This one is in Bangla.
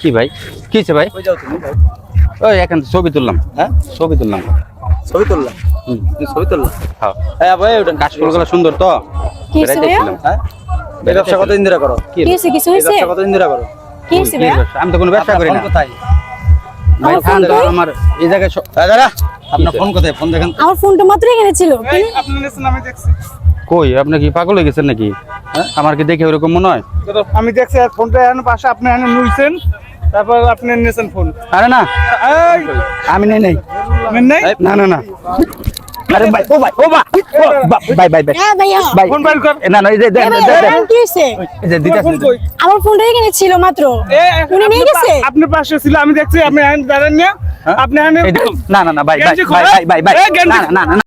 কি ভাই? কি ভাই? ওই এখান ছবি তুললাম। হ্যাঁ? ছবি তুললাম। ছবি তুললাম? হুম। ছবি তুললাম হ্যাঁ। হ্যাঁ ভাই ওটা কাশফুলগুলো সুন্দর তো। হ্যাঁ? ব্যবসা কত দিন ধরে করো? কি কি কিছু হয়েছে ব্যবসা কত দিন ধরে করো? কি? আমি তো কোনো ব্যবসা করি না। কোথায়? ভাই ফোন ঠান্ডা আমার এই জায়গায় দাদা আপনার ফোন কোথায়? ফোন দেখেন। আমার ফোনটা মাত্র এখানে ছিল। কি- আপনি নিয়েছেন আমি কই আপনি কি পাগল হয়ে গেছেন নাকি? হ্যাঁ? আমার কি দেখে ওরকম মনে হয়? আমি দেখছি ফোনটা এখানে পাশে আপনি এখানে নুইছেন তারপর আপনি নিয়েছেন ফোন আরে না। আমি নেই নাই। না না না। আরে ভাই ও ভাই ও ভাই ও, ভাই ভাই ভাই হ্যাঁ ভাইয়া। ভাই। ফোন বাইর কর। না না এই যে দেন দেন। কি হইছে এই যে দিতা ফোন কই? আমার ফোনটা এখানে ছিল মাত্র। এ, উনি নিয়ে গেছে পা- আপনি পাশে ছিল আমি দেখছি আপনি দাঁড়ান না। আপনি এখানে না না না ভাই ভাই ভাই ভাই ভাই না না না।